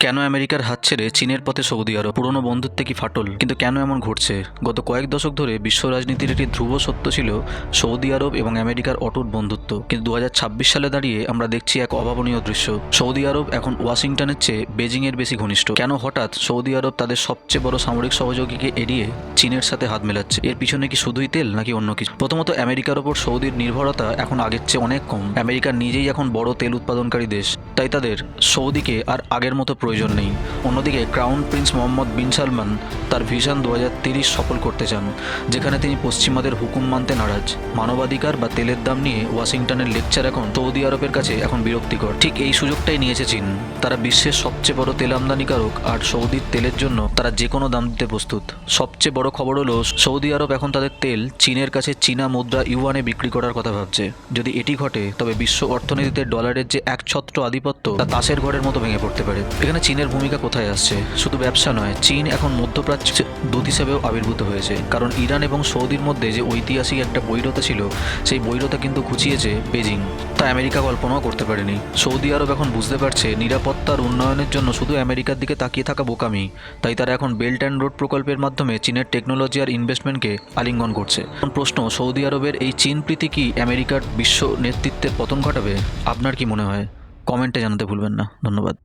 কেন আমেরিকার হাত ছেড়ে চীনের পথে সৌদি আরব? পুরনো বন্ধুত্বে কি ফাটল? কিন্তু কেন এমন ঘটছে? গত কয়েক দশক ধরে বিশ্ব রাজনীতির একটি ধ্রুব সত্য ছিল সৌদি আরব এবং আমেরিকার অটুট বন্ধুত্ব। কিন্তু দু হাজার ছাব্বিশ সালে দাঁড়িয়ে আমরা দেখছি এক অভাবনীয় দৃশ্য। সৌদি আরব এখন ওয়াশিংটনের চেয়ে বেজিংয়ের বেশি ঘনিষ্ঠ। কেন হঠাৎ সৌদি আরব তাদের সবচেয়ে বড় সামরিক সহযোগীকে এড়িয়ে চীনের সাথে হাত মেলাচ্ছে? এর পিছনে কি শুধুই তেল নাকি অন্য কিছু? প্রথমত আমেরিকার ওপর সৌদির নির্ভরতা এখন আগের চেয়ে অনেক কম। আমেরিকা নিজেই এখন বড় তেল উৎপাদনকারী দেশ। তাই তাদের সৌদিকে আর আগের মতো প্রয়োজন নেই। অন্যদিকে crown prince Mohammed bin Salman তার ভিশন দু সফল করতে চান, যেখানে তিনি পশ্চিমাদের হুকুম মানতে নারাজ। মানবাধিকার বা তেলের দাম নিয়ে ওয়াশিংটনের লেকচার এখন সৌদি আরবের কাছে এখন বিরক্তিকর। ঠিক এই সুযোগটাই নিয়েছে চীন। তারা বিশ্বের সবচেয়ে বড় তেল আমদানিকারক আর সৌদির তেলের জন্য তারা যে কোনো দাম দিতে প্রস্তুত। সবচেয়ে বড় খবর হলো, সৌদি আরব এখন তাদের তেল চীনের কাছে চীনা মুদ্রা ইউয়ানে বিক্রি করার কথা ভাবছে। যদি এটি ঘটে, তবে বিশ্ব অর্থনীতিতে ডলারের যে এক ছত্র আধিপত্য, তা তাসের ঘরের মতো ভেঙে পড়তে পারে। এখানে চীনের ভূমিকা কোথায় আসছে? শুধু ব্যবসা নয়, চীন এখন মধ্যপ্রাচ্যে দূত হিসেবেও আবির্ভূত হয়েছে। কারণ ইরান এবং সৌদির মধ্যে যে ঐতিহাসিক একটা বৈরতা ছিল, সেই বৈরতা কিন্তু ঘুচিয়েছে বেজিং তা আমেরিকা কল্পনাও করতে পারেনি। সৌদি আরব এখন বুঝতে পারছে, নিরাপত্তার উন্নয়নের জন্য শুধু আমেরিকার দিকে তাকিয়ে থাকা বোকামি। তাই তারা এখন বেল্ট অ্যান্ড রোড প্রকল্পের মাধ্যমে চীনের টেকনোলজি আর ইনভেস্টমেন্টকে আলিঙ্গন করছে। এখন প্রশ্ন, সৌদি আরবের এই চীন প্রীতি কি আমেরিকার বিশ্ব নেতৃত্বের পতন ঘটাবে? আপনার কি মনে হয়? কমেন্টে জানাতে ভুলবেন না। ধন্যবাদ।